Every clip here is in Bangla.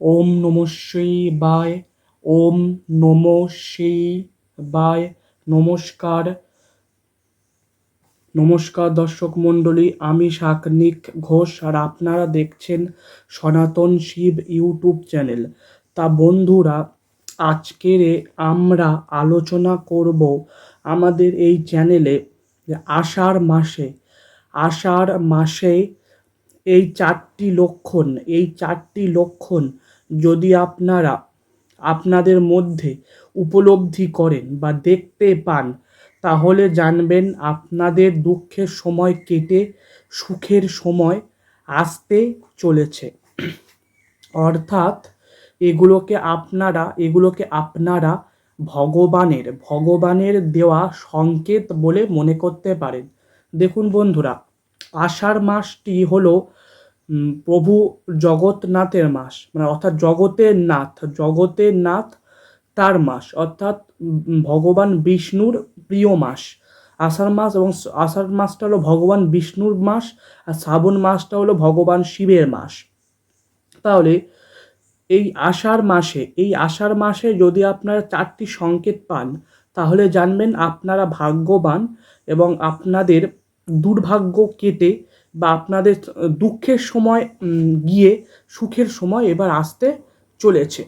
ওম নম শিবায় ওম নম শিবায় নমস্কার। নমস্কার দর্শক মণ্ডলী, আমি শাকনিক ঘোষ আর আপনারা দেখছেন সনাতন শিব ইউটিউব চ্যানেল। তা বন্ধুরা, আজকের আমরা আলোচনা করব আমাদের এই চ্যানেলে আষাঢ় মাসে আষাঢ় মাসে এই চারটি লক্ষণ, এই চারটি লক্ষণ যদি আপনারা আপনাদের মধ্যে উপলব্ধি করেন বা দেখতে পান, তাহলে জানবেন আপনাদের দুঃখের সময় কেটে সুখের সময় আসতে চলেছে। অর্থাৎ এগুলোকে আপনারা এগুলোকে আপনারা ভগবানের ভগবানের দেওয়া সংকেত বলে মনে করতে পারেন। দেখুন বন্ধুরা, আষাঢ় মাসটি হলো প্রভু জগন্নাথের মাস মানে অর্থাৎ জগতের নাথ জগতের নাথ তার মাস, অর্থাৎ ভগবান বিষ্ণুর প্রিয় মাস। আষাঢ় মাস এবং আষাঢ় মাসটা হলো ভগবান বিষ্ণুর মাস, আর শ্রাবণ মাসটা হলো ভগবান শিবের মাস। তাহলে এই আষাঢ় মাসে, এই আষাঢ় মাসে যদি আপনারা চারটি সংকেত পান, তাহলে জানবেন আপনারা ভাগ্যবান এবং আপনাদের দুর্ভাগ্য কেটে বা আপনাদের দুঃখের সময় গিয়ে সুখের সময় এবার আসতে চলেছে।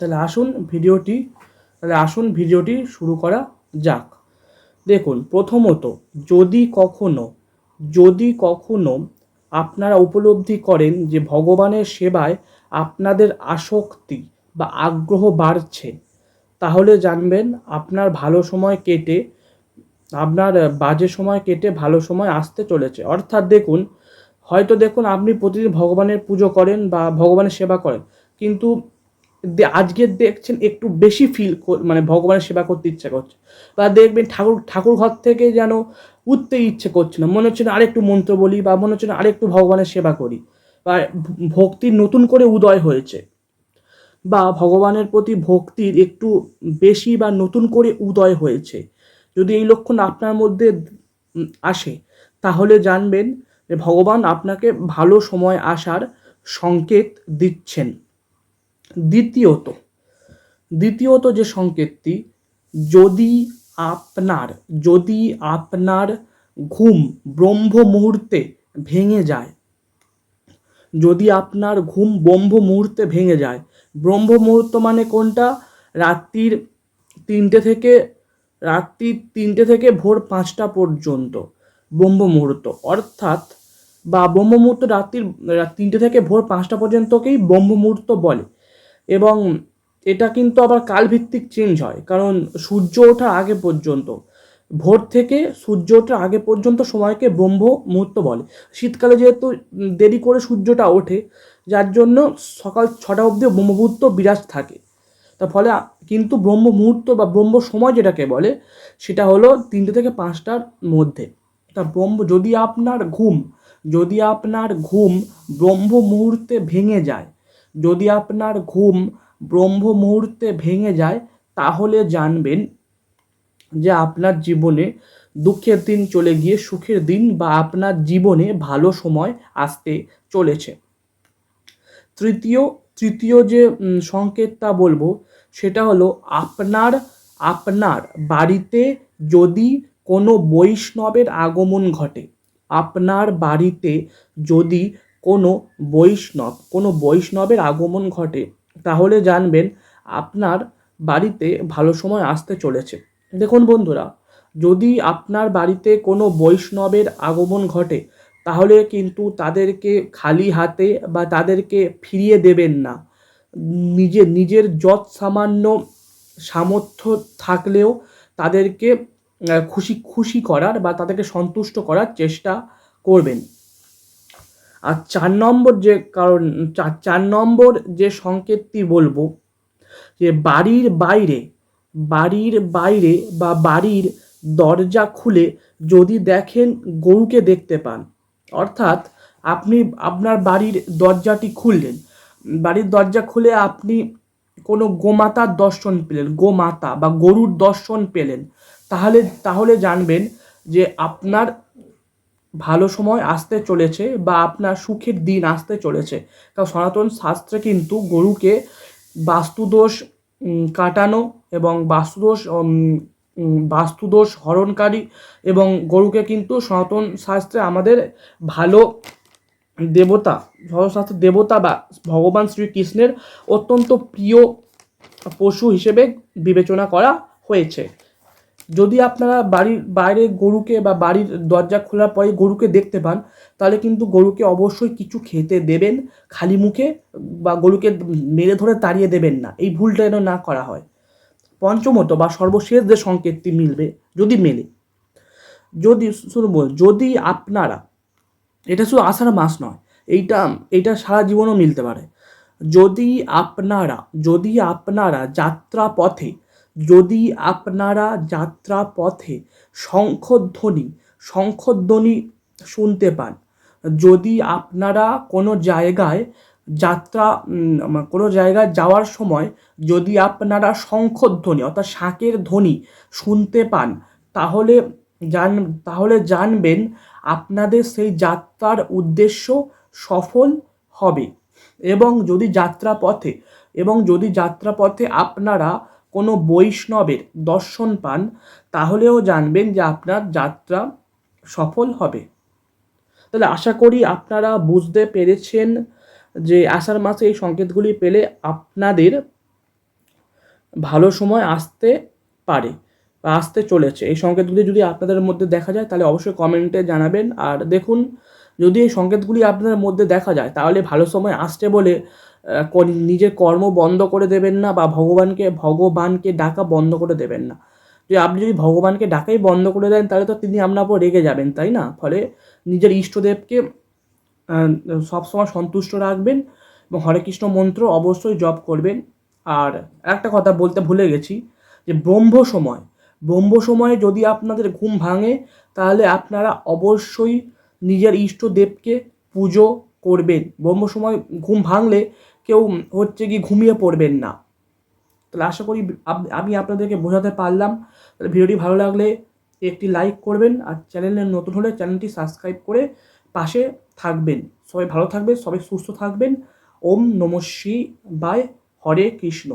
তাহলে আসুন ভিডিওটি, তাহলে আসুন ভিডিওটি শুরু করা যাক। দেখুন, প্রথমত, যদি কখনো যদি কখনো আপনারা উপলব্ধি করেন যে ভগবানের সেবায় আপনাদের আসক্তি বা আগ্রহ বাড়ছে, তাহলে জানবেন আপনার ভালো সময় কেটে আপনার বাজে সময় কেটে ভালো সময় আসতে চলেছে। অর্থাৎ দেখুন, হয়তো দেখুন আপনি প্রতিদিন ভগবানের পুজো করেন বা ভগবানের সেবা করেন, কিন্তু আজকে দেখছেন একটু বেশি ফিল মানে ভগবানের সেবা করতে ইচ্ছা করছে। বা দেখবেন ঠাকুর ঠাকুর ঘর থেকে যেন উঠতে ইচ্ছে করছে না, মনে হচ্ছে না আরেকটু মন্ত্র বলি বা মনে হচ্ছে না আরেকটু ভগবানের সেবা করি। বা ভক্তির নতুন করে উদয় হয়েছে। বা ভগবানের প্রতি ভক্তির একটু বেশি বা নতুন করে উদয় হয়েছে। যদি এই লক্ষণ আপনার মধ্যে আসে, তাহলে জানবেন যে ভগবান আপনাকে ভালো সময় আসার সংকেত দিচ্ছেন। দ্বিতীয়ত দ্বিতীয়ত যে সংকেতটি, যদি আপনার যদি আপনার ঘুম ব্রহ্ম মুহূর্তে ভেঙে যায়, যদি আপনার ঘুম ব্রহ্ম মুহূর্তে ভেঙে যায়, ব্রহ্ম মুহূর্ত মানে কোনটা? রাত্রির তিনটে থেকে রাত্রি তিনটে থেকে ভোর পাঁচটা পর্যন্ত ব্রহ্ম মুহূর্ত অর্থাৎ বা ব্রহ্ম মুহূর্ত রাত্রির তিনটে থেকে ভোর পাঁচটা পর্যন্তকেই ব্রহ্ম মুহূর্ত বলে। এবং এটা কিন্তু আবার কালভিত্তিক চেঞ্জ হয়, কারণ সূর্য ওঠার আগে পর্যন্ত। ভোর থেকে সূর্য ওঠার আগে পর্যন্ত সময়কে ব্রহ্ম মুহূর্ত বলে। শীতকালে যেহেতু দেরি করে সূর্যটা ওঠে, যার জন্য সকাল ছটা অবধি ব্রহ্ম মুহূর্ত বিরাজ থাকে। তার ফলে কিন্তু ব্রহ্ম মুহূর্ত বা ব্রহ্ম সময় যেটাকে বলে, সেটা হলো তিনটে থেকে পাঁচটার মধ্যে। তা ব্রহ্ম, যদি আপনার ঘুম, যদি আপনার ঘুম ব্রহ্ম মুহূর্তে ভেঙে যায়, যদি আপনার ঘুম ব্রহ্ম মুহূর্তে ভেঙে যায়, তাহলে জানবেন যে আপনার জীবনে দুঃখের দিন চলে গিয়ে সুখের দিন বা আপনার জীবনে ভালো সময় আসতে চলেছে। তৃতীয় তৃতীয় যে সংকেতটা বলব, সেটা হলো আপনার আপনার বাড়িতে যদি কোনো বৈষ্ণবের আগমন ঘটে, আপনার বাড়িতে যদি কোনো বৈষ্ণব, কোনো বৈষ্ণবের আগমন ঘটে, তাহলে জানবেন আপনার বাড়িতে ভালো সময় আসতে চলেছে। দেখুন বন্ধুরা, যদি আপনার বাড়িতে কোনো বৈষ্ণবের আগমন ঘটে তাহলে কিন্তু তাদেরকে খালি হাতে বা তাদেরকে ফিরিয়ে দেবেন না। নিজে, নিজের যৎ সামান্য সামর্থ্য থাকলেও তাদেরকে খুশি খুশি করার বা তাদেরকে সন্তুষ্ট করার চেষ্টা করবেন। আর চার নম্বর যে কারণ চার নম্বর যে সংকেতটি বলব, যে বাড়ির বাইরে বাড়ির বাইরে বা বাড়ির দরজা খুলে যদি দেখেন গরুকে দেখতে পান অর্থাৎ আপনি আপনার বাড়ির দরজাটি খুললেন। বাড়ির দরজা খুলে আপনি কোনো গোমাতার দর্শন পেলেন, গোমাতা বা গরুর দর্শন পেলেন। তাহলে তাহলে জানবেন যে আপনার ভালো সময় আসতে চলেছে বা আপনার সুখের দিন আসতে চলেছে। কারণ সনাতন শাস্ত্রে কিন্তু গরুকে বাস্তুদোষ কাটানো এবং বাস্তুদোষ বাস্তুদোষ হরণকারী এবং গরুকে কিন্তু সনাতন শাস্ত্রে আমাদের ভালো দেবতা ধর্মশাস্ত্রের দেবতা বা ভগবান শ্রীকৃষ্ণের অত্যন্ত প্রিয় পশু হিসেবে বিবেচনা করা হয়েছে। যদি আপনারা বাড়ির বাইরে গরুকে বা বাড়ির দরজা খোলার পরে গরুকে দেখতে পান, তাহলে কিন্তু গরুকে অবশ্যই কিছু খেতে দেবেন, খালি মুখে বা গরুকে মেরে ধরে তাড়িয়ে দেবেন না। এই ভুলটা যেন না করা হয়। পঞ্চমত বা সর্বশেষ যে সংকেতটি মিলবে, যদি মেলে, যদি যদি আপনারা, এটা শুধু আষাঢ় মাস নয়, এইটা এইটা সারা জীবনও মিলতে পারে। যদি আপনারা যদি আপনারা যাত্রা পথে যদি আপনারা যাত্রা পথে শঙ্খধ্বনি শঙ্খধ্বনি শুনতে পান, যদি আপনারা কোনো জায়গায় যাত্রা কোনো জায়গায় যাওয়ার সময় যদি আপনারা শঙ্খধ্বনি, অর্থাৎ শাঁখের ধ্বনি শুনতে পান, তাহলে জান, তাহলে জানবেন আপনাদের সেই যাত্রার উদ্দেশ্য সফল হবে। এবং যদি যাত্রা পথে এবং যদি যাত্রা পথে আপনারা কোনো বৈষ্ণবের দর্শন পান, তাহলেও জানবেন যে আপনার যাত্রা সফল হবে। তাহলে আশা করি আপনারা বুঝতে পেরেছেন যে আষাঢ় মাসে এই সংকেতগুলি পেলে আপনাদের ভালো সময় আসতে পারে বা আসতে চলেছে। এই সংকেতগুলি যদি আপনাদের মধ্যে দেখা যায়, তাহলে অবশ্যই কমেন্টে জানাবেন। আর দেখুন, যদি এই সংকেতগুলি আপনাদের মধ্যে দেখা যায়, তাহলে ভালো সময় আসছে বলে নিজের কর্ম বন্ধ করে দেবেন না বা ভগবানকে ভগবানকে ডাকা বন্ধ করে দেবেন না। যে আপনি যদি ভগবানকে ডাকাই বন্ধ করে দেন, তাহলে তো তিনি আপনার উপর রেগে যাবেন, তাই না? ফলে নিজের ইষ্টদেবকে সবসময় সন্তুষ্ট রাখবেন এবং হরে কৃষ্ণ মন্ত্র অবশ্যই জপ করবেন। আর একটা কথা বলতে ভুলে গেছি যে ব্রহ্ম সময়, ব্রহ্ম সময়ে যদি আপনাদের ঘুম ভাঙে, তাহলে আপনারা অবশ্যই নিজের ইষ্টদেবকে পুজো করবেন। ব্রহ্ম সময় ঘুম ভাঙলে কেউ হচ্ছে কি ঘুমিয়ে পড়বেন না। তাহলে আশা করি আমি আপনাদেরকে বোঝাতে পারলাম। তাহলে ভিডিওটি ভালো লাগলে একটি লাইক করবেন আর চ্যানেলে নতুন হলে চ্যানেলটি সাবস্ক্রাইব করে পাশে থাকবেন। সবাই ভালো থাকবেন সবাই সুস্থ থাকবেন। ওম নমঃ বাই হরে কৃষ্ণ।